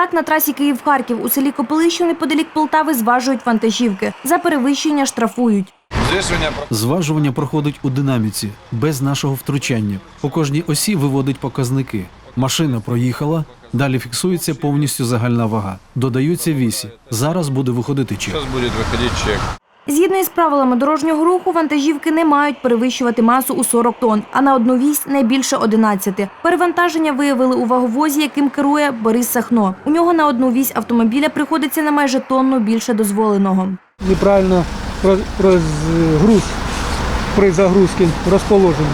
Так, на трасі Київ-Харків у селі Копилище неподалік Полтави зважують вантажівки. За перевищення штрафують. Зважування проходить у динаміці, без нашого втручання. По кожній осі виводить показники. Машина проїхала, далі фіксується повністю загальна вага. Додаються вісі. Зараз буде виходити чек. Зараз буде виходити чек. Згідно із правилами дорожнього руху, вантажівки не мають перевищувати масу у 40 тонн, а на одну вісь не більше 11. Перевантаження виявили у ваговозі, яким керує Борис Сахно. У нього на одну вісь автомобіля приходиться на майже тонну більше дозволеного. неправильно розгруз при загрузці розположений.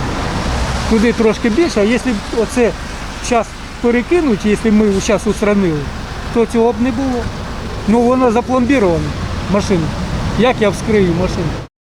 Туди трошки більше, а якщо оце час перекинути, якщо ми зараз устранили, то цього б не було. Ну воно запломбіровано, машина. Як я вскрию машину?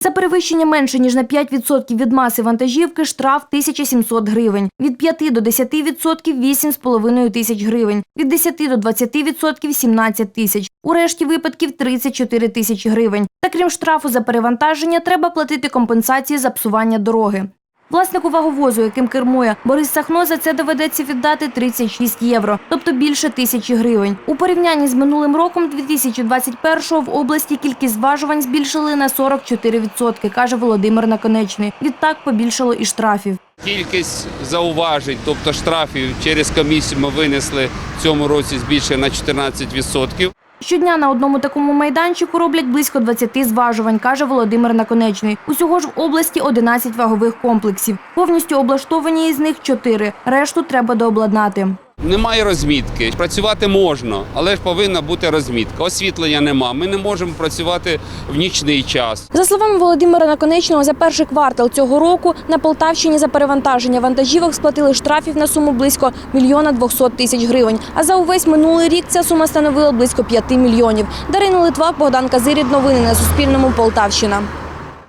За перевищення менше ніж на 5% від маси вантажівки штраф 1700 гривень. Від 5 до 10% – 8,5 тисяч гривень. Від 10 до 20% – 17 тисяч. У решті випадків – 34 тисячі гривень. Та крім штрафу за перевантаження, треба платити компенсації за псування дороги. Власнику ваговозу, яким кермує Борис Сахно, за це доведеться віддати 36 євро, тобто більше тисячі гривень. У порівнянні з минулим роком 2021-го в області кількість зважувань збільшили на 44%, каже Володимир Наконечний. Відтак побільшало і штрафів. Кількість зауважень, тобто штрафів через комісію ми винесли в цьому році збільшили на 14%. Щодня на одному такому майданчику роблять близько 20 зважувань, каже Володимир Наконечний. Усього ж в області 11 вагових комплексів. Повністю облаштовані із них 4. Решту треба дообладнати. Немає розмітки. Працювати можна, але ж повинна бути розмітка. Освітлення нема. Ми не можемо працювати в нічний час. За словами Володимира Наконечного, за перший квартал цього року на Полтавщині за перевантаження вантажівок сплатили штрафів на суму близько мільйона 200 тисяч гривень. А за увесь минулий рік ця сума становила близько 5 мільйонів. Дарина Литвак, Богдан Казирід. Новини на Суспільному. Полтавщина.